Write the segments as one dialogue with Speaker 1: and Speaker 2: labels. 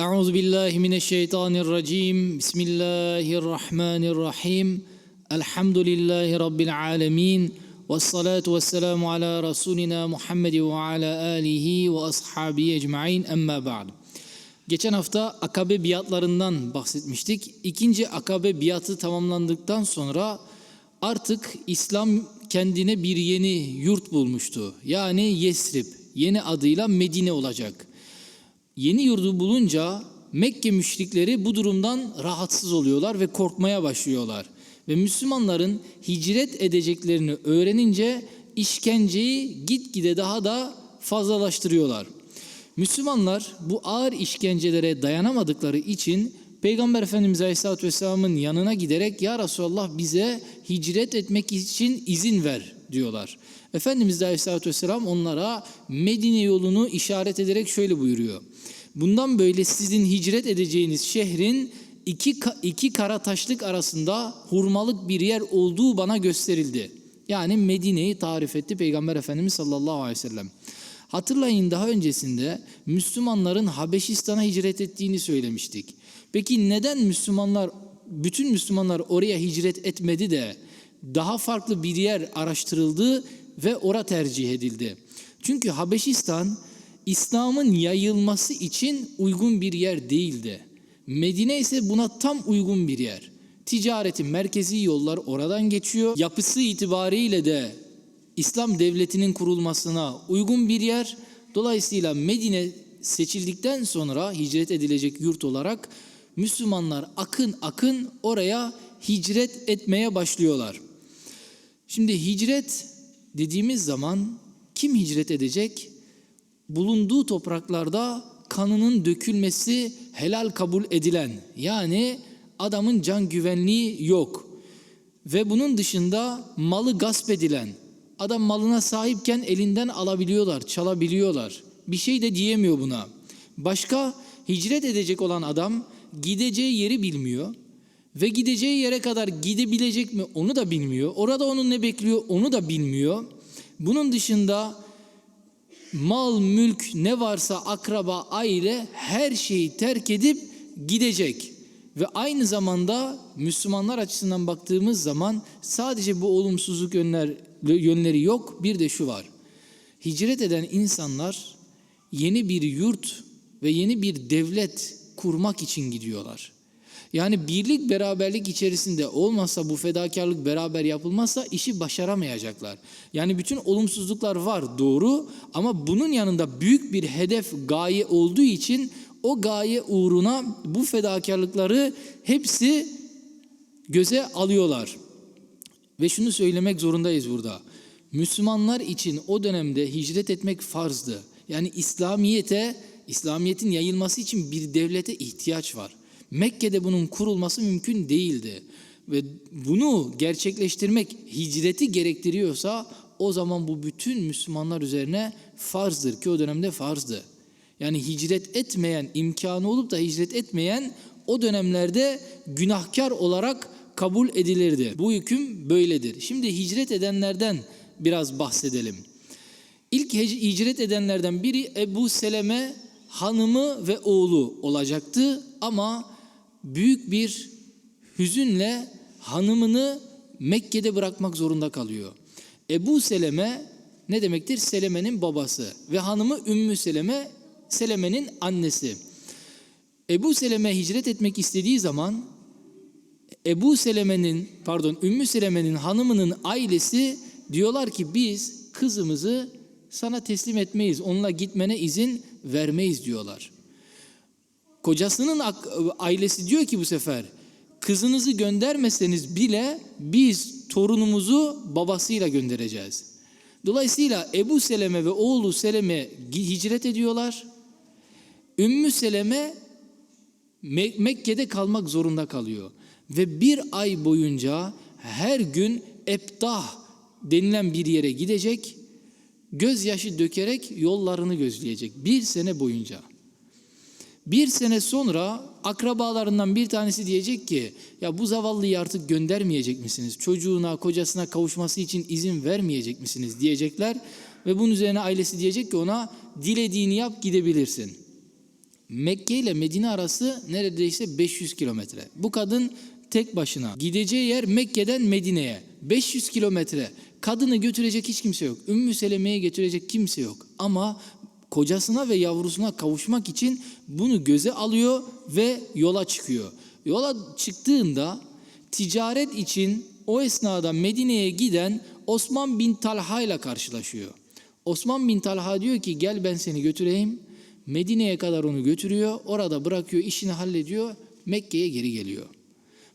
Speaker 1: Euzu billahi mineşşeytanirracim. Bismillahirrahmanirrahim. Elhamdülillahi rabbil alamin. Ves salatu vesselamu ala rasulina Muhammed ve ala alihi ve ashabihi ecmaîn. Emma ba'd. Geçen hafta akabe biatlarından bahsetmiştik. İkinci akabe biatı tamamlandıktan sonra artık İslam kendine bir yeni yurt bulmuştu. Yani Yesrib, yeni adıyla Medine olacak. Yeni yurdu bulunca Mekke müşrikleri bu durumdan rahatsız oluyorlar ve korkmaya başlıyorlar. Ve Müslümanların hicret edeceklerini öğrenince işkenceyi gitgide daha da fazlalaştırıyorlar. Müslümanlar bu ağır işkencelere dayanamadıkları için Peygamber Efendimiz Aleyhisselatü Vesselam'ın yanına giderek Ya Resulallah bize hicret etmek için izin ver diyorlar. Efendimiz de Aleyhisselatü Vesselam onlara Medine yolunu işaret ederek şöyle buyuruyor. Bundan böyle sizin hicret edeceğiniz şehrin iki, iki kara taşlık arasında hurmalık bir yer olduğu bana gösterildi. Yani Medine'yi tarif etti Peygamber Efendimiz sallallahu aleyhi ve sellem. Hatırlayın daha öncesinde Müslümanların Habeşistan'a hicret ettiğini söylemiştik. Peki neden Müslümanlar, bütün Müslümanlar oraya hicret etmedi de daha farklı bir yer araştırıldı ve ora tercih edildi? Çünkü Habeşistan İslam'ın yayılması için uygun bir yer değildi. Medine ise buna tam uygun bir yer. Ticaretin merkezi yollar oradan geçiyor. Yapısı itibariyle de İslam devletinin kurulmasına uygun bir yer. Dolayısıyla Medine seçildikten sonra hicret edilecek yurt olarak Müslümanlar akın akın oraya hicret etmeye başlıyorlar. Şimdi hicret dediğimiz zaman kim hicret edecek? Bulunduğu topraklarda kanının dökülmesi helal kabul edilen yani adamın can güvenliği yok. Ve bunun dışında malı gasp edilen, adam malına sahipken elinden alabiliyorlar, çalabiliyorlar. Bir şey de diyemiyor buna. Başka hicret edecek olan adam gideceği yeri bilmiyor ve gideceği yere kadar gidebilecek mi onu da bilmiyor. Orada onun ne bekliyor onu da bilmiyor. Bunun dışında mal, mülk ne varsa akraba, aile her şeyi terk edip gidecek. Ve aynı zamanda Müslümanlar açısından baktığımız zaman sadece bu olumsuzluk yönler, yönleri yok. Bir de şu var. Hicret eden insanlar yeni bir yurt ve yeni bir devlet kurmak için gidiyorlar. Yani birlik beraberlik içerisinde olmazsa bu fedakarlık beraber yapılmazsa işi başaramayacaklar. Yani bütün olumsuzluklar var doğru ama bunun yanında büyük bir hedef gaye olduğu için o gaye uğruna bu fedakarlıkları hepsi göze alıyorlar. Ve şunu söylemek zorundayız burada. Müslümanlar için o dönemde hicret etmek farzdı. Yani İslamiyete, İslamiyetin yayılması için bir devlete ihtiyaç var. Mekke'de bunun kurulması mümkün değildi. Ve bunu gerçekleştirmek hicreti gerektiriyorsa o zaman bu bütün Müslümanlar üzerine farzdır ki o dönemde farzdı. Yani hicret etmeyen, imkanı olup da hicret etmeyen o dönemlerde günahkar olarak kabul edilirdi. Bu hüküm böyledir. Şimdi hicret edenlerden biraz bahsedelim. İlk hicret edenlerden biri Ebu Seleme hanımı ve oğlu olacaktı ama büyük bir hüzünle hanımını Mekke'de bırakmak zorunda kalıyor. Ebu Seleme ne demektir? Seleme'nin babası ve hanımı Ümmü Seleme Seleme'nin annesi. Ebu Seleme hicret etmek istediği zaman Ebu Seleme'nin pardon Ümmü Seleme'nin hanımının ailesi diyorlar ki biz kızımızı sana teslim etmeyiz. Onunla gitmene izin vermeyiz diyorlar. Kocasının ailesi diyor ki bu sefer kızınızı göndermeseniz bile biz torunumuzu babasıyla göndereceğiz. Dolayısıyla Ebu Seleme ve oğlu Seleme hicret ediyorlar. Ümmü Seleme Mekke'de kalmak zorunda kalıyor. Ve bir ay boyunca her gün Ebtah denilen bir yere gidecek, gözyaşı dökerek yollarını gözleyecek. Bir sene boyunca. Bir sene sonra akrabalarından bir tanesi diyecek ki ya bu zavallıyı artık göndermeyecek misiniz? Çocuğuna, kocasına kavuşması için izin vermeyecek misiniz diyecekler. Ve bunun üzerine ailesi diyecek ki ona dilediğini yap gidebilirsin. Mekke ile Medine arası neredeyse 500 kilometre. Bu kadın tek başına. Gideceği yer Mekke'den Medine'ye. 500 kilometre. Kadını götürecek hiç kimse yok. Ümmü Seleme'ye götürecek kimse yok. Ama kocasına ve yavrusuna kavuşmak için bunu göze alıyor ve yola çıkıyor. Yola çıktığında ticaret için o esnada Medine'ye giden Osman bin Talha ile karşılaşıyor. Osman bin Talha diyor ki gel ben seni götüreyim. Medine'ye kadar onu götürüyor. Orada bırakıyor, işini hallediyor. Mekke'ye geri geliyor.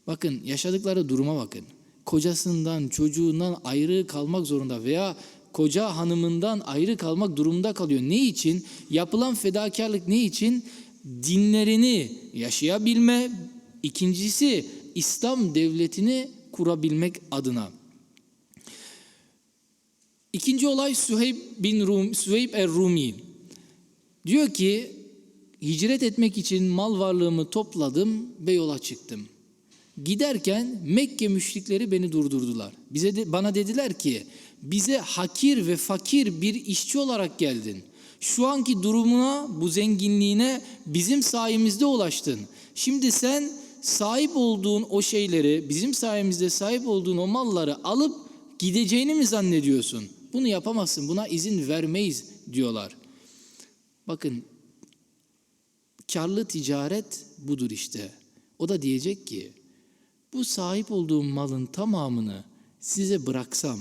Speaker 1: Bakın yaşadıkları duruma bakın. Kocasından, çocuğundan ayrı kalmak zorunda veya koca hanımından ayrı kalmak durumunda kalıyor. Ne için? Yapılan fedakarlık ne için? Dinlerini yaşayabilme, ikincisi İslam devletini kurabilmek adına. İkinci olay Süheyb bin Rum, Süheyb er-Rumi. Diyor ki hicret etmek için mal varlığımı topladım ve yola çıktım. Giderken Mekke müşrikleri beni durdurdular. Bize de, bana dediler ki bize hakir ve fakir bir işçi olarak geldin. Şu anki durumuna, bu zenginliğine bizim sayemizde ulaştın. Şimdi sen sahip olduğun o şeyleri, bizim sayemizde sahip olduğun o malları alıp gideceğini mi zannediyorsun? Bunu yapamazsın, buna izin vermeyiz diyorlar. Bakın karlı ticaret budur işte. O da diyecek ki bu sahip olduğum malın tamamını size bıraksam,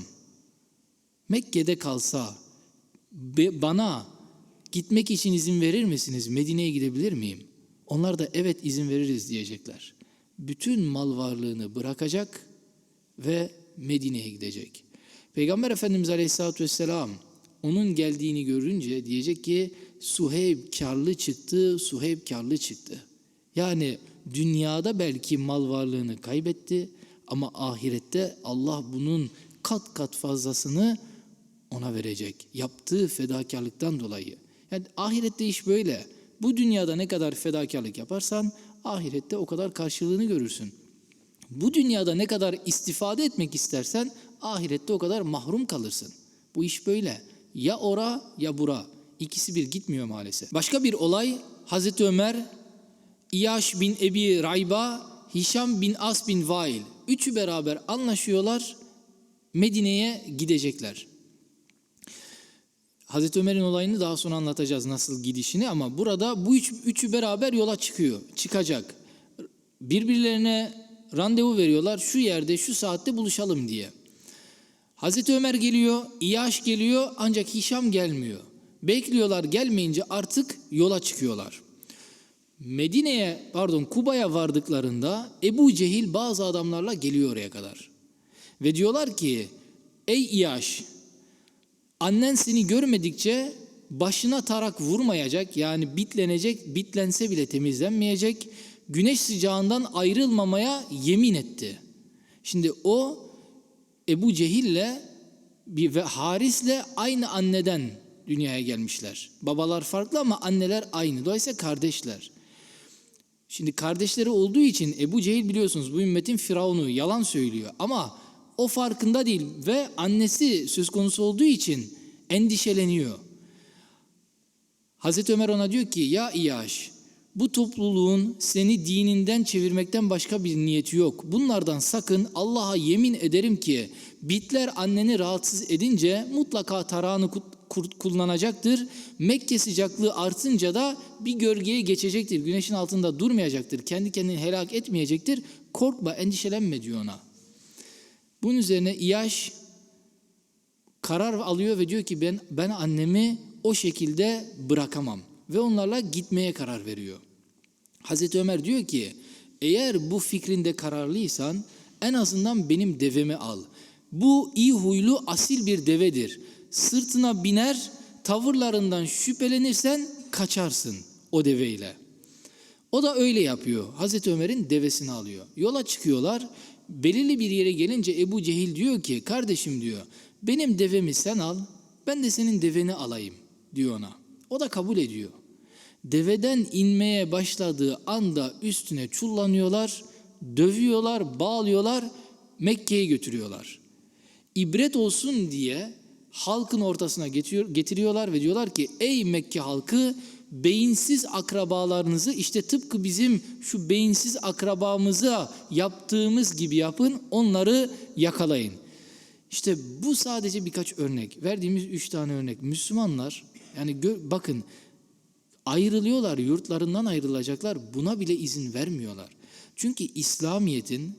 Speaker 1: Mekke'de kalsa, bana gitmek için izin verir misiniz? Medine'ye gidebilir miyim? Onlar da evet izin veririz diyecekler. Bütün mal varlığını bırakacak ve Medine'ye gidecek. Peygamber Efendimiz Aleyhisselatü Vesselam onun geldiğini görünce diyecek ki Suheyb karlı çıktı, Suheyb karlı çıktı. Yani dünyada belki mal varlığını kaybetti ama ahirette Allah bunun kat kat fazlasını ona verecek. Yaptığı fedakarlıktan dolayı. Yani ahirette iş böyle. Bu dünyada ne kadar fedakarlık yaparsan ahirette o kadar karşılığını görürsün. Bu dünyada ne kadar istifade etmek istersen ahirette o kadar mahrum kalırsın. Bu iş böyle. Ya ora ya bura. İkisi bir gitmiyor maalesef. Başka bir olay Hazreti Ömer, İyaş bin Ebi Rayba, Hişam bin As bin Vail. Üçü beraber anlaşıyorlar. Medine'ye gidecekler. Hazreti Ömer'in olayını daha sonra anlatacağız nasıl gidişini ama burada bu üç, üçü beraber yola çıkıyor, çıkacak. Birbirlerine randevu veriyorlar şu yerde şu saatte buluşalım diye. Hazreti Ömer geliyor, İyaş geliyor ancak Hişam gelmiyor. Bekliyorlar gelmeyince artık yola çıkıyorlar. Medine'ye pardon Kuba'ya vardıklarında Ebu Cehil bazı adamlarla geliyor oraya kadar. Ve diyorlar ki ey İyaş annen seni görmedikçe başına tarak vurmayacak yani bitlenecek bitlense bile temizlenmeyecek güneş sıcağından ayrılmamaya yemin etti. Şimdi o Ebu Cehil'le ve Haris'le aynı anneden dünyaya gelmişler. Babalar farklı ama anneler aynı. Dolayısıyla kardeşler. Şimdi kardeşleri olduğu için Ebu Cehil biliyorsunuz bu ümmetin firavunu yalan söylüyor ama o farkında değil ve annesi söz konusu olduğu için endişeleniyor. Hazreti Ömer ona diyor ki ya İyaş bu topluluğun seni dininden çevirmekten başka bir niyeti yok. Bunlardan sakın Allah'a yemin ederim ki bitler anneni rahatsız edince mutlaka tarağını kullanacaktır. Mekke sıcaklığı artınca da bir gölgeye geçecektir. Güneşin altında durmayacaktır. Kendi kendini helak etmeyecektir. Korkma, endişelenme diyor ona. Bunun üzerine İyaş karar alıyor ve diyor ki ben ben annemi o şekilde bırakamam ve onlarla gitmeye karar veriyor. Hazreti Ömer diyor ki eğer bu fikrinde kararlıysan en azından benim devemi al. Bu iyi huylu asil bir devedir. Sırtına biner, tavırlarından şüphelenirsen kaçarsın o deveyle. O da öyle yapıyor. Hazreti Ömer'in devesini alıyor. Yola çıkıyorlar. Belirli bir yere gelince Ebu Cehil diyor ki kardeşim diyor benim devemi sen al ben de senin deveni alayım diyor ona. O da kabul ediyor. Deveden inmeye başladığı anda üstüne çullanıyorlar, dövüyorlar, bağlıyorlar, Mekke'ye götürüyorlar. İbret olsun diye halkın ortasına getiriyorlar ve diyorlar ki ey Mekke halkı beyinsiz akrabalarınızı işte tıpkı bizim şu beyinsiz akrabamıza yaptığımız gibi yapın, onları yakalayın. İşte bu sadece birkaç örnek. Verdiğimiz üç tane örnek. Müslümanlar yani bakın ayrılıyorlar, yurtlarından ayrılacaklar. Buna bile izin vermiyorlar. Çünkü İslamiyet'in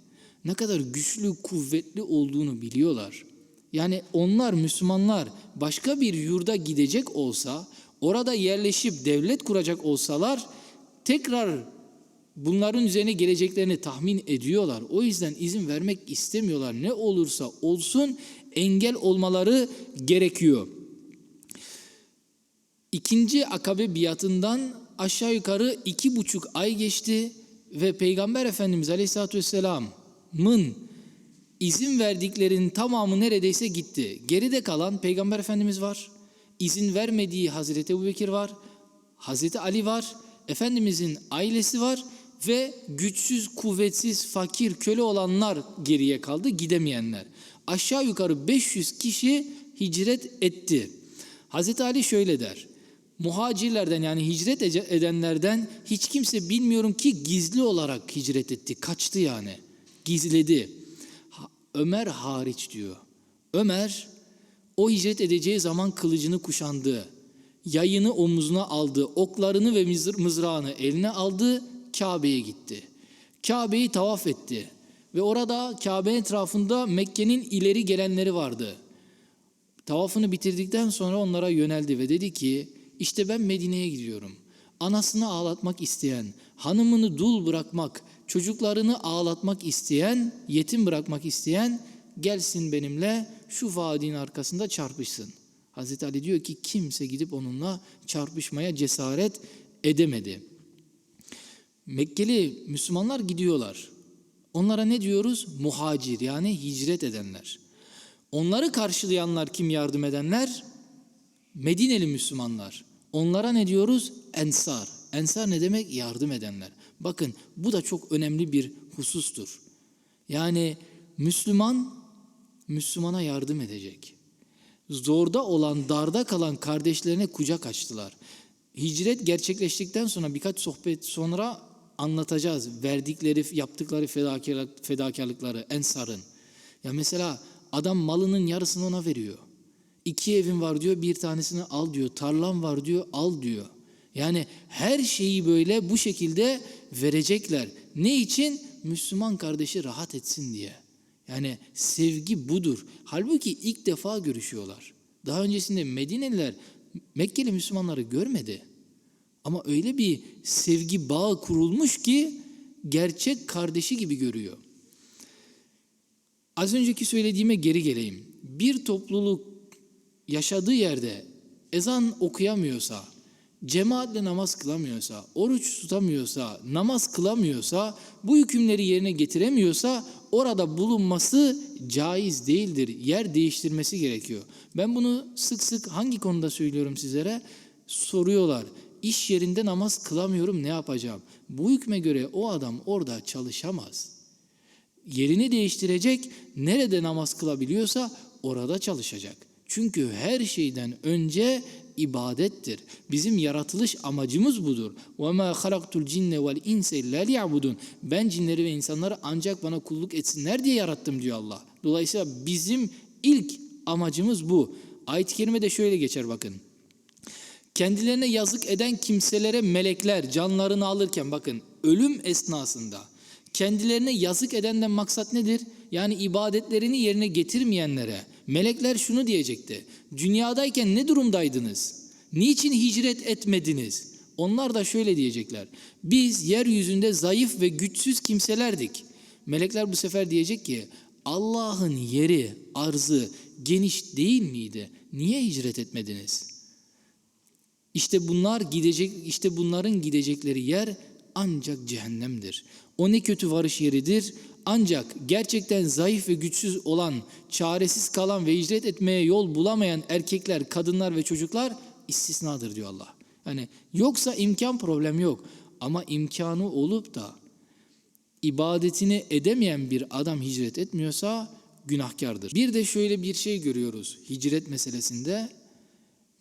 Speaker 1: ne kadar güçlü, kuvvetli olduğunu biliyorlar. Yani onlar Müslümanlar başka bir yurda gidecek olsa, orada yerleşip devlet kuracak olsalar tekrar bunların üzerine geleceklerini tahmin ediyorlar. O yüzden izin vermek istemiyorlar. Ne olursa olsun engel olmaları gerekiyor. İkinci akabe biatından aşağı yukarı iki buçuk ay geçti ve Peygamber Efendimiz Aleyhisselatü Vesselam'ın izin verdiklerinin tamamı neredeyse gitti. Geride kalan Peygamber Efendimiz var. İzin vermediği Hazreti Ebubekir var. Hazreti Ali var. Efendimizin ailesi var ve güçsüz, kuvvetsiz, fakir, köle olanlar geriye kaldı, gidemeyenler. Aşağı yukarı 500 kişi hicret etti. Hazreti Ali şöyle der. Muhacirlerden yani hicret edenlerden hiç kimse bilmiyorum ki gizli olarak hicret etti. Kaçtı yani. Gizledi. Ömer hariç diyor. Ömer o hicret edeceği zaman kılıcını kuşandı. Yayını omuzuna aldı. Oklarını ve mızr- mızrağını eline aldı. Kabe'ye gitti. Kabe'yi tavaf etti. Ve orada Kabe etrafında Mekke'nin ileri gelenleri vardı. Tavafını bitirdikten sonra onlara yöneldi ve dedi ki işte ben Medine'ye gidiyorum. Anasını ağlatmak isteyen, hanımını dul bırakmak, çocuklarını ağlatmak isteyen, yetim bırakmak isteyen gelsin benimle şu vadinin arkasında çarpışsın. Hazreti Ali diyor ki kimse gidip onunla çarpışmaya cesaret edemedi. Mekkeli Müslümanlar gidiyorlar. Onlara ne diyoruz? Muhacir yani hicret edenler. Onları karşılayanlar kim yardım edenler? Medineli Müslümanlar. Onlara ne diyoruz? Ensar. Ensar ne demek? Yardım edenler. Bakın bu da çok önemli bir husustur. Yani Müslüman Müslümana yardım edecek. Zorda olan, darda kalan kardeşlerine kucak açtılar. Hicret gerçekleştikten sonra birkaç sohbet sonra anlatacağız. Verdikleri, yaptıkları fedakarlık, fedakarlıkları Ensar'ın. Ya mesela adam malının yarısını ona veriyor. İki evin var diyor, bir tanesini al diyor. Tarlam var diyor, al diyor. Yani her şeyi böyle bu şekilde verecekler. Ne için? Müslüman kardeşi rahat etsin diye. Yani sevgi budur. Halbuki ilk defa görüşüyorlar. Daha öncesinde Medineliler Mekkeli Müslümanları görmedi. Ama öyle bir sevgi bağı kurulmuş ki gerçek kardeşi gibi görüyor. Az önceki söylediğime geri geleyim. Bir topluluk yaşadığı yerde ezan okuyamıyorsa, cemaatle namaz kılamıyorsa, oruç tutamıyorsa, namaz kılamıyorsa, bu hükümleri yerine getiremiyorsa orada bulunması caiz değildir. Yer değiştirmesi gerekiyor. Ben bunu sık sık hangi konuda söylüyorum sizlere? Soruyorlar. İş yerinde namaz kılamıyorum ne yapacağım? Bu hükme göre o adam orada çalışamaz. Yerini değiştirecek, nerede namaz kılabiliyorsa orada çalışacak. Çünkü her şeyden önce ibadettir. Bizim yaratılış amacımız budur. وَمَا خَلَقْتُ الْجِنَّ وَالْاِنْسَ اِلَّا لِيَعْبُدُونَ Ben cinleri ve insanları ancak bana kulluk etsinler diye yarattım diyor Allah. Dolayısıyla bizim ilk amacımız bu. Ayet-i Kerime'de şöyle geçer bakın. Kendilerine yazık eden kimselere melekler canlarını alırken bakın ölüm esnasında kendilerine yazık edenden maksat nedir? Yani ibadetlerini yerine getirmeyenlere melekler şunu diyecekti. Dünyadayken ne durumdaydınız? Niçin hicret etmediniz? Onlar da şöyle diyecekler. Biz yeryüzünde zayıf ve güçsüz kimselerdik. Melekler bu sefer diyecek ki Allah'ın yeri, arzı geniş değil miydi? Niye hicret etmediniz? İşte bunlar gidecek işte bunların gidecekleri yer ancak cehennemdir. O ne kötü varış yeridir. Ancak gerçekten zayıf ve güçsüz olan, çaresiz kalan ve hicret etmeye yol bulamayan erkekler, kadınlar ve çocuklar istisnadır diyor Allah. Yani yoksa imkan problem yok. Ama imkanı olup da ibadetini edemeyen bir adam hicret etmiyorsa günahkardır. Bir de şöyle bir şey görüyoruz hicret meselesinde.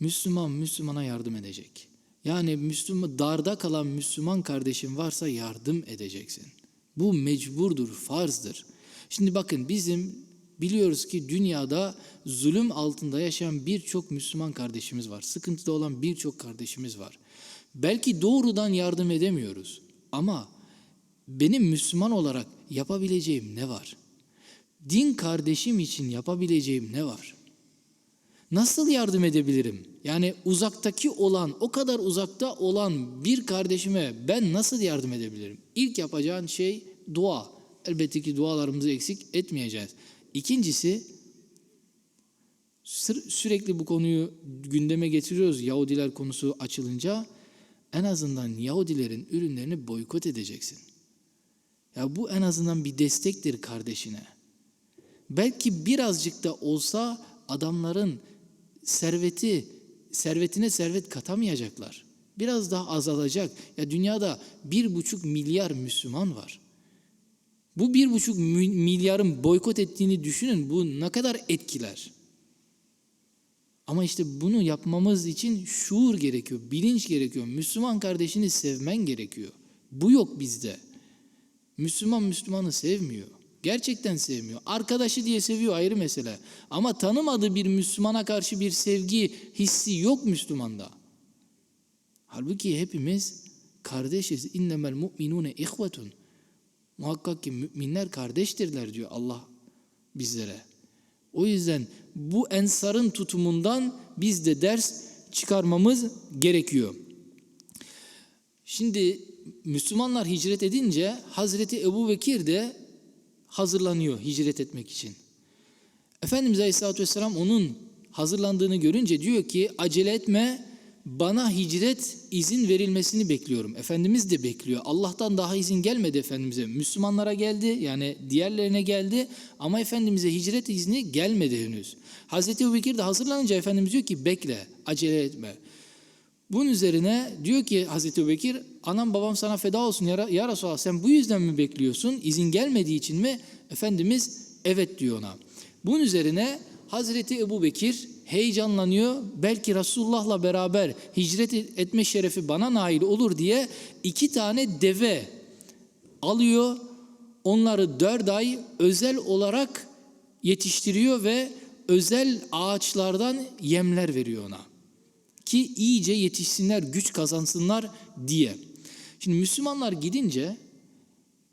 Speaker 1: Müslüman Müslümana yardım edecek. Yani Müslüman darda kalan Müslüman kardeşin varsa yardım edeceksin. Bu mecburdur, farzdır. Şimdi bakın bizim biliyoruz ki dünyada zulüm altında yaşayan birçok Müslüman kardeşimiz var. Sıkıntıda olan birçok kardeşimiz var. Belki doğrudan yardım edemiyoruz ama benim Müslüman olarak yapabileceğim ne var? Din kardeşim için yapabileceğim ne var? Nasıl yardım edebilirim? Yani uzaktaki olan, o kadar uzakta olan bir kardeşime ben nasıl yardım edebilirim? İlk yapacağın şey dua. Elbette ki dualarımızı eksik etmeyeceğiz. İkincisi sürekli bu konuyu gündeme getiriyoruz Yahudiler konusu açılınca en azından Yahudilerin ürünlerini boykot edeceksin. Ya bu en azından bir destektir kardeşine. Belki birazcık da olsa adamların serveti servetine servet katamayacaklar. Biraz daha azalacak. Ya dünyada bir buçuk milyar Müslüman var. Bu bir buçuk milyarın boykot ettiğini düşünün. Bu ne kadar etkiler. Ama işte bunu yapmamız için şuur gerekiyor, bilinç gerekiyor. Müslüman kardeşini sevmen gerekiyor. Bu yok bizde. Müslüman Müslümanı sevmiyor. Gerçekten sevmiyor. Arkadaşı diye seviyor ayrı mesele. Ama tanımadığı bir Müslümana karşı bir sevgi hissi yok Müslümanda. Halbuki hepimiz kardeşiz. İnnemel mu'minune ihvetun. Muhakkak ki müminler kardeştirler diyor Allah bizlere. O yüzden bu ensarın tutumundan biz de ders çıkarmamız gerekiyor. Şimdi Müslümanlar hicret edince Hazreti Ebu Bekir de hazırlanıyor hicret etmek için. Efendimiz Aleyhisselatü Vesselam onun hazırlandığını görünce diyor ki acele etme bana hicret izin verilmesini bekliyorum. Efendimiz de bekliyor. Allah'tan daha izin gelmedi Efendimiz'e. Müslümanlara geldi yani diğerlerine geldi ama Efendimiz'e hicret izni gelmedi henüz. Hazreti Ebu Bekir de hazırlanınca Efendimiz diyor ki bekle acele etme. Bunun üzerine diyor ki Hazreti Ebubekir, anam babam sana feda olsun ya, ya Resulallah sen bu yüzden mi bekliyorsun? İzin gelmediği için mi? Efendimiz evet diyor ona. Bunun üzerine Hazreti Ebubekir heyecanlanıyor. Belki Resulullah'la beraber hicret etme şerefi bana nail olur diye iki tane deve alıyor. Onları dört ay özel olarak yetiştiriyor ve özel ağaçlardan yemler veriyor ona ki iyice yetişsinler, güç kazansınlar diye. Şimdi Müslümanlar gidince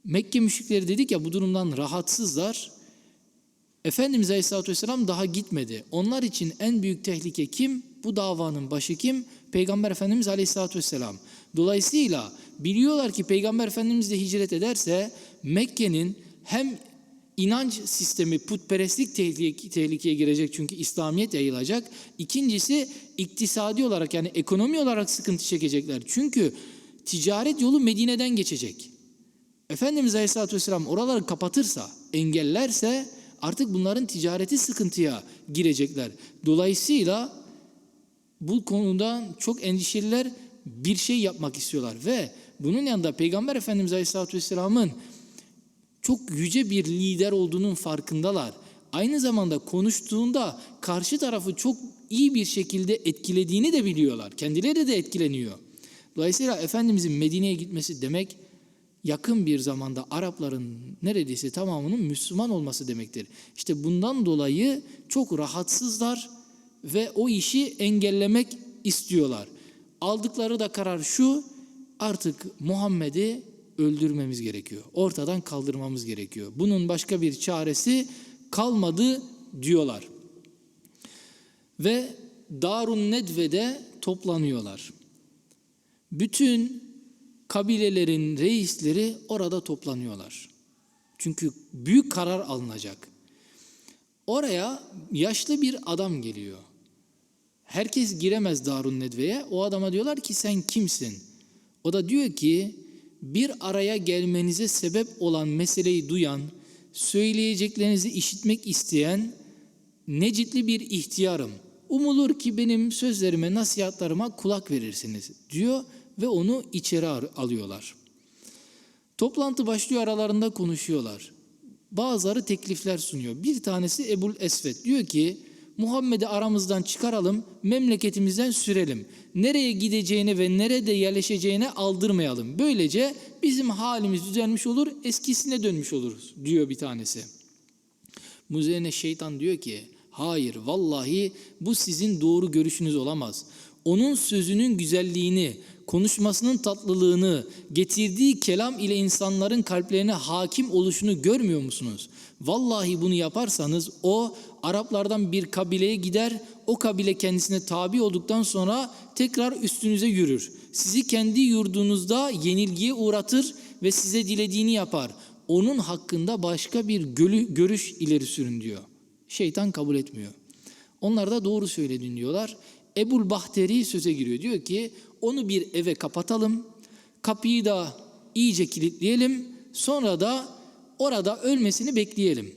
Speaker 1: Mekke müşrikleri dedik ya bu durumdan rahatsızlar. Efendimiz Aleyhisselatü Vesselam daha gitmedi. Onlar için en büyük tehlike kim? Bu davanın başı kim? Peygamber Efendimiz Aleyhisselatü Vesselam. Dolayısıyla biliyorlar ki Peygamber Efendimiz de hicret ederse Mekke'nin hem inanç sistemi putperestlik tehlike, tehlikeye girecek çünkü İslamiyet yayılacak. İkincisi iktisadi olarak yani ekonomi olarak sıkıntı çekecekler. Çünkü ticaret yolu Medine'den geçecek. Efendimiz Aleyhisselatü Vesselam oraları kapatırsa, engellerse artık bunların ticareti sıkıntıya girecekler. Dolayısıyla bu konuda çok endişeliler bir şey yapmak istiyorlar ve bunun yanında Peygamber Efendimiz Aleyhisselatü Vesselam'ın çok yüce bir lider olduğunun farkındalar. Aynı zamanda konuştuğunda karşı tarafı çok iyi bir şekilde etkilediğini de biliyorlar. Kendileri de etkileniyor. Dolayısıyla Efendimizin Medine'ye gitmesi demek yakın bir zamanda Arapların neredeyse tamamının Müslüman olması demektir. İşte bundan dolayı çok rahatsızlar ve o işi engellemek istiyorlar. Aldıkları da karar şu, artık Muhammed'i öldürmemiz gerekiyor. Ortadan kaldırmamız gerekiyor. Bunun başka bir çaresi kalmadı diyorlar. Ve Darun Nedve'de toplanıyorlar. Bütün kabilelerin reisleri orada toplanıyorlar. Çünkü büyük karar alınacak. Oraya yaşlı bir adam geliyor. Herkes giremez Darun Nedve'ye. O adama diyorlar ki sen kimsin? O da diyor ki bir araya gelmenize sebep olan meseleyi duyan, söyleyeceklerinizi işitmek isteyen necitli bir ihtiyarım. Umulur ki benim sözlerime, nasihatlarıma kulak verirsiniz diyor ve onu içeri alıyorlar. Toplantı başlıyor aralarında konuşuyorlar. Bazıları teklifler sunuyor. Bir tanesi Ebul Esvet diyor ki Muhammed'i aramızdan çıkaralım, memleketimizden sürelim. Nereye gideceğine ve nerede yerleşeceğine aldırmayalım. Böylece bizim halimiz düzelmiş olur, eskisine dönmüş oluruz diyor bir tanesi. Bu üzerine şeytan diyor ki hayır vallahi bu sizin doğru görüşünüz olamaz. Onun sözünün güzelliğini, konuşmasının tatlılığını, getirdiği kelam ile insanların kalplerine hakim oluşunu görmüyor musunuz? Vallahi bunu yaparsanız o Araplardan bir kabileye gider, o kabile kendisine tabi olduktan sonra tekrar üstünüze yürür. Sizi kendi yurdunuzda yenilgiye uğratır ve size dilediğini yapar. Onun hakkında başka bir gölü, görüş ileri sürün diyor. Şeytan kabul etmiyor. Onlar da doğru söyledin diyorlar. Ebul Bahteri söze giriyor. Diyor ki onu bir eve kapatalım. Kapıyı da iyice kilitleyelim. Sonra da orada ölmesini bekleyelim.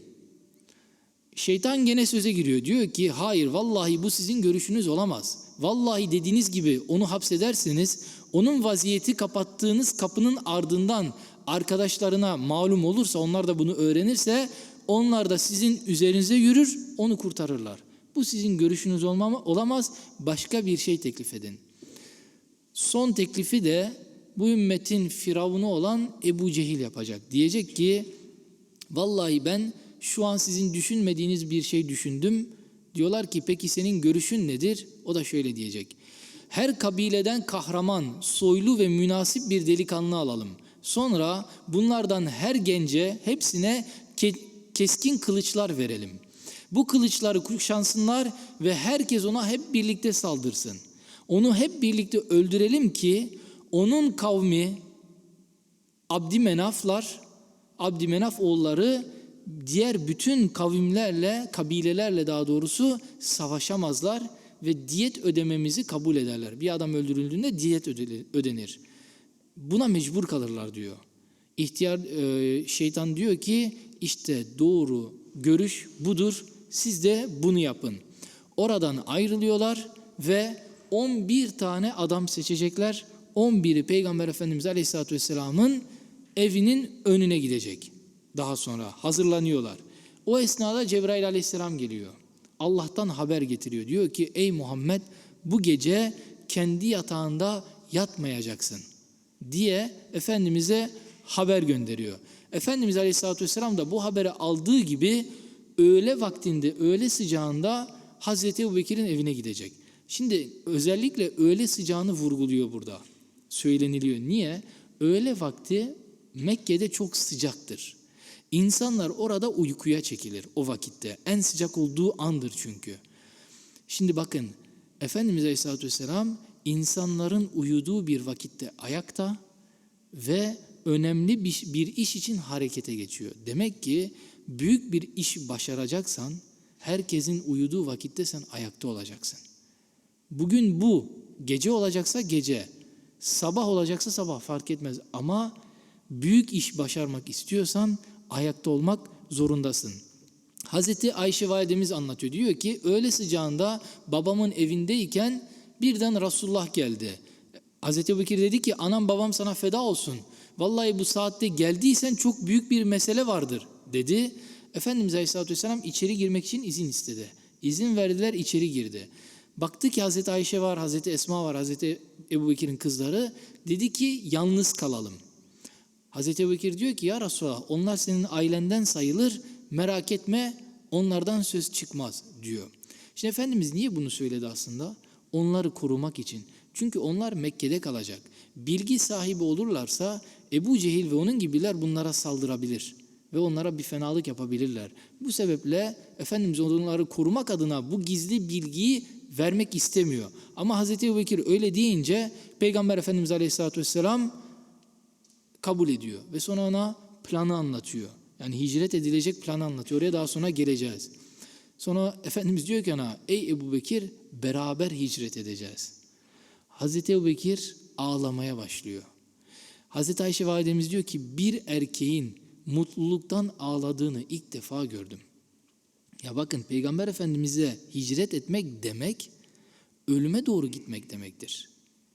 Speaker 1: Şeytan gene söze giriyor. Diyor ki hayır vallahi bu sizin görüşünüz olamaz. Vallahi dediğiniz gibi onu hapsederseniz onun vaziyeti kapattığınız kapının ardından arkadaşlarına malum olursa onlar da bunu öğrenirse onlar da sizin üzerinize yürür onu kurtarırlar. Bu sizin görüşünüz olmama, olamaz. Başka bir şey teklif edin. Son teklifi de bu ümmetin firavunu olan Ebu Cehil yapacak. Diyecek ki vallahi ben şu an sizin düşünmediğiniz bir şey düşündüm. Diyorlar ki peki senin görüşün nedir? O da şöyle diyecek. Her kabileden kahraman, soylu ve münasip bir delikanlı alalım. Sonra bunlardan her gence hepsine ke- keskin kılıçlar verelim. Bu kılıçları kuşansınlar ve herkes ona hep birlikte saldırsın. Onu hep birlikte öldürelim ki onun kavmi Abdümenaflar, Abdümenaf oğulları diğer bütün kavimlerle, kabilelerle daha doğrusu savaşamazlar ve diyet ödememizi kabul ederler. Bir adam öldürüldüğünde diyet öde- ödenir. Buna mecbur kalırlar diyor. İhtiyar e, şeytan diyor ki işte doğru görüş budur. Siz de bunu yapın. Oradan ayrılıyorlar ve 11 tane adam seçecekler. 11'i Peygamber Efendimiz Aleyhisselatü Vesselam'ın evinin önüne gidecek. Daha sonra hazırlanıyorlar. O esnada Cebrail Aleyhisselam geliyor. Allah'tan haber getiriyor. Diyor ki ey Muhammed bu gece kendi yatağında yatmayacaksın diye Efendimiz'e haber gönderiyor. Efendimiz Aleyhisselatü Vesselam da bu haberi aldığı gibi öğle vaktinde, öğle sıcağında Hazreti Ebu Bekir'in evine gidecek. Şimdi özellikle öğle sıcağını vurguluyor burada. Söyleniliyor. Niye? Öğle vakti Mekke'de çok sıcaktır. İnsanlar orada uykuya çekilir o vakitte. En sıcak olduğu andır çünkü. Şimdi bakın Efendimiz Aleyhisselatü Vesselam insanların uyuduğu bir vakitte ayakta ve önemli bir, bir iş için harekete geçiyor. Demek ki büyük bir iş başaracaksan herkesin uyuduğu vakitte sen ayakta olacaksın. Bugün bu gece olacaksa gece, sabah olacaksa sabah fark etmez ama büyük iş başarmak istiyorsan ayakta olmak zorundasın. Hazreti Ayşe validemiz anlatıyor. Diyor ki öğle sıcağında babamın evindeyken birden Resulullah geldi. Hazreti Bekir dedi ki anam babam sana feda olsun. Vallahi bu saatte geldiysen çok büyük bir mesele vardır dedi. Efendimiz Aleyhisselatü Vesselam içeri girmek için izin istedi. İzin verdiler içeri girdi. Baktı ki Hazreti Ayşe var, Hazreti Esma var, Hazreti Ebu Bekir'in kızları. Dedi ki yalnız kalalım. Hazreti Ebu Bekir diyor ki ya Resulallah onlar senin ailenden sayılır merak etme onlardan söz çıkmaz diyor. Şimdi Efendimiz niye bunu söyledi aslında? Onları korumak için. Çünkü onlar Mekke'de kalacak. Bilgi sahibi olurlarsa Ebu Cehil ve onun gibiler bunlara saldırabilir ve onlara bir fenalık yapabilirler. Bu sebeple Efendimiz onları korumak adına bu gizli bilgiyi vermek istemiyor. Ama Hazreti Ebu öyle deyince Peygamber Efendimiz Aleyhisselatü Vesselam kabul ediyor ve sonra ona planı anlatıyor. Yani hicret edilecek planı anlatıyor. Oraya daha sonra geleceğiz. Sonra Efendimiz diyor ki ona ey Ebu Bekir beraber hicret edeceğiz. Hazreti Ebu Bekir ağlamaya başlıyor. Hazreti Ayşe validemiz diyor ki bir erkeğin mutluluktan ağladığını ilk defa gördüm. Ya bakın Peygamber Efendimiz'e hicret etmek demek ölüme doğru gitmek demektir.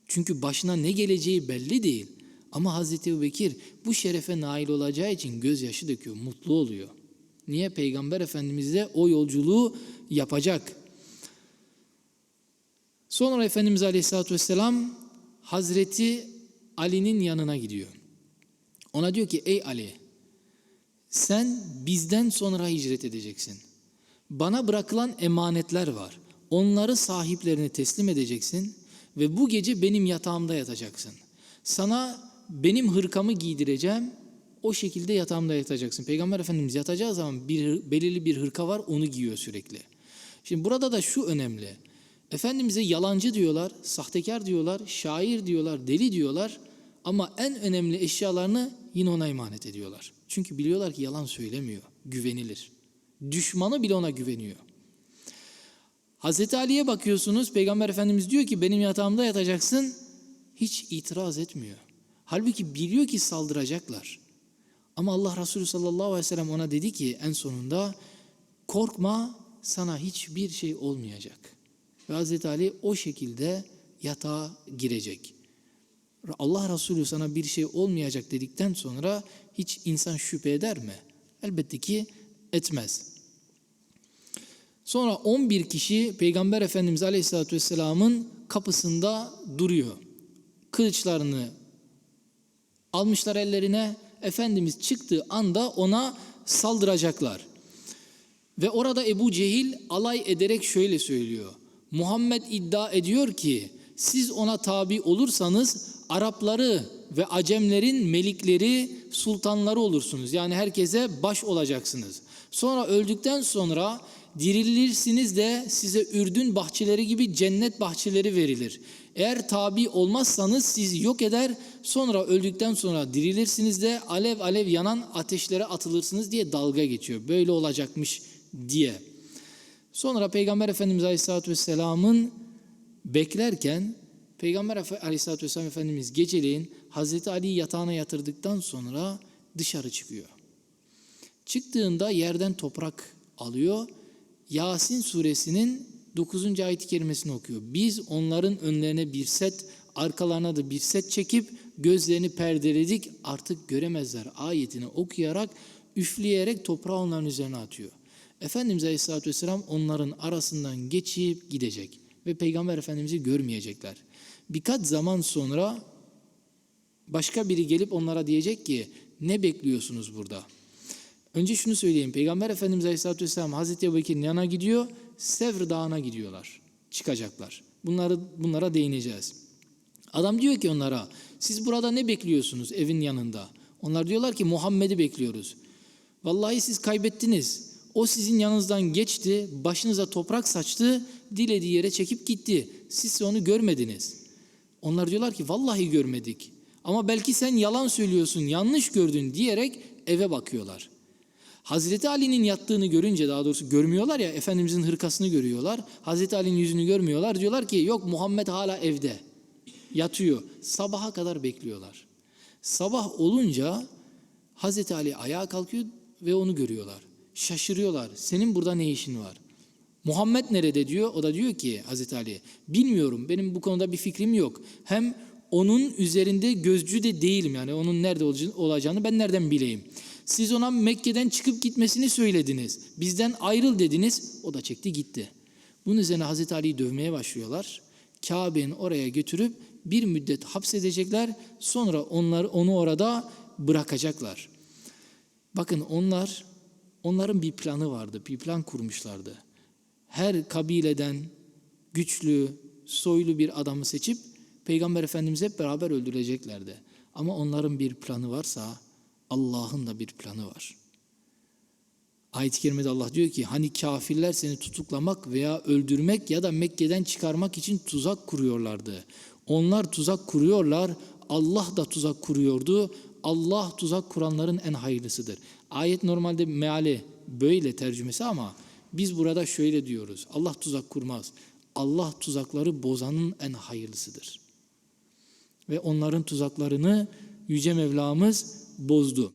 Speaker 1: Çünkü başına ne geleceği belli değil. Ama Hazreti Ebu bu şerefe nail olacağı için gözyaşı döküyor, mutlu oluyor. Niye? Peygamber Efendimiz de o yolculuğu yapacak. Sonra Efendimiz Aleyhisselatü Vesselam Hazreti Ali'nin yanına gidiyor. Ona diyor ki ey Ali sen bizden sonra hicret edeceksin. Bana bırakılan emanetler var. Onları sahiplerine teslim edeceksin ve bu gece benim yatağımda yatacaksın. Sana benim hırkamı giydireceğim. O şekilde yatağımda yatacaksın. Peygamber Efendimiz yatacağı zaman bir belirli bir hırka var, onu giyiyor sürekli. Şimdi burada da şu önemli. Efendimiz'e yalancı diyorlar, sahtekar diyorlar, şair diyorlar, deli diyorlar ama en önemli eşyalarını yine ona emanet ediyorlar. Çünkü biliyorlar ki yalan söylemiyor, güvenilir. Düşmanı bile ona güveniyor. Hazreti Ali'ye bakıyorsunuz, Peygamber Efendimiz diyor ki benim yatağımda yatacaksın, hiç itiraz etmiyor. Halbuki biliyor ki saldıracaklar. Ama Allah Resulü sallallahu aleyhi ve sellem ona dedi ki en sonunda korkma sana hiçbir şey olmayacak. Ve Hazreti Ali o şekilde yatağa girecek. Allah Resulü sana bir şey olmayacak dedikten sonra hiç insan şüphe eder mi? Elbette ki etmez. Sonra 11 kişi Peygamber Efendimiz Aleyhisselatü Vesselam'ın kapısında duruyor. Kılıçlarını almışlar ellerine. Efendimiz çıktığı anda ona saldıracaklar. Ve orada Ebu Cehil alay ederek şöyle söylüyor. Muhammed iddia ediyor ki siz ona tabi olursanız Arapları ve Acemlerin melikleri, sultanları olursunuz. Yani herkese baş olacaksınız. Sonra öldükten sonra dirilirsiniz de size Ürdün bahçeleri gibi cennet bahçeleri verilir. Eğer tabi olmazsanız siz yok eder, sonra öldükten sonra dirilirsiniz de alev alev yanan ateşlere atılırsınız diye dalga geçiyor. Böyle olacakmış diye. Sonra Peygamber Efendimiz Aleyhisselatü Vesselam'ın beklerken Peygamber Aleyhisselatü Vesselam Efendimiz geceleyin Hazreti Ali'yi yatağına yatırdıktan sonra dışarı çıkıyor. Çıktığında yerden toprak alıyor. Yasin suresinin 9. ayet-i kerimesini okuyor. Biz onların önlerine bir set, arkalarına da bir set çekip gözlerini perdeledik artık göremezler ayetini okuyarak üfleyerek toprağı onların üzerine atıyor. Efendimiz Aleyhisselatü Vesselam onların arasından geçip gidecek ve Peygamber Efendimiz'i görmeyecekler. Birkaç zaman sonra başka biri gelip onlara diyecek ki ne bekliyorsunuz burada? Önce şunu söyleyeyim. Peygamber Efendimiz Aleyhisselatü Vesselam Hazreti Ebubekir'in yanına gidiyor. Sevr Dağı'na gidiyorlar. Çıkacaklar. Bunları, bunlara değineceğiz. Adam diyor ki onlara siz burada ne bekliyorsunuz evin yanında? Onlar diyorlar ki Muhammed'i bekliyoruz. Vallahi siz kaybettiniz. O sizin yanınızdan geçti, başınıza toprak saçtı, dilediği yere çekip gitti. Siz onu görmediniz. Onlar diyorlar ki vallahi görmedik. Ama belki sen yalan söylüyorsun, yanlış gördün diyerek eve bakıyorlar. Hazreti Ali'nin yattığını görünce daha doğrusu görmüyorlar ya Efendimizin hırkasını görüyorlar. Hazreti Ali'nin yüzünü görmüyorlar. Diyorlar ki yok Muhammed hala evde yatıyor. Sabaha kadar bekliyorlar. Sabah olunca Hazreti Ali ayağa kalkıyor ve onu görüyorlar. Şaşırıyorlar. Senin burada ne işin var? Muhammed nerede diyor. O da diyor ki Hazreti Ali bilmiyorum benim bu konuda bir fikrim yok. Hem onun üzerinde gözcü de değilim yani onun nerede olacağını ben nereden bileyim. Siz ona Mekke'den çıkıp gitmesini söylediniz. Bizden ayrıl dediniz. O da çekti gitti. Bunun üzerine Hazreti Ali'yi dövmeye başlıyorlar. Kabe'nin oraya götürüp bir müddet hapsedecekler. Sonra onlar onu orada bırakacaklar. Bakın onlar onların bir planı vardı. Bir plan kurmuşlardı. Her kabileden güçlü, soylu bir adamı seçip Peygamber Efendimiz hep beraber öldüreceklerdi. Ama onların bir planı varsa Allah'ın da bir planı var. Ayet-i kerimede Allah diyor ki hani kafirler seni tutuklamak veya öldürmek ya da Mekke'den çıkarmak için tuzak kuruyorlardı. Onlar tuzak kuruyorlar, Allah da tuzak kuruyordu. Allah tuzak kuranların en hayırlısıdır. Ayet normalde meali böyle tercümesi ama biz burada şöyle diyoruz. Allah tuzak kurmaz. Allah tuzakları bozanın en hayırlısıdır. Ve onların tuzaklarını Yüce Mevlamız bozdu.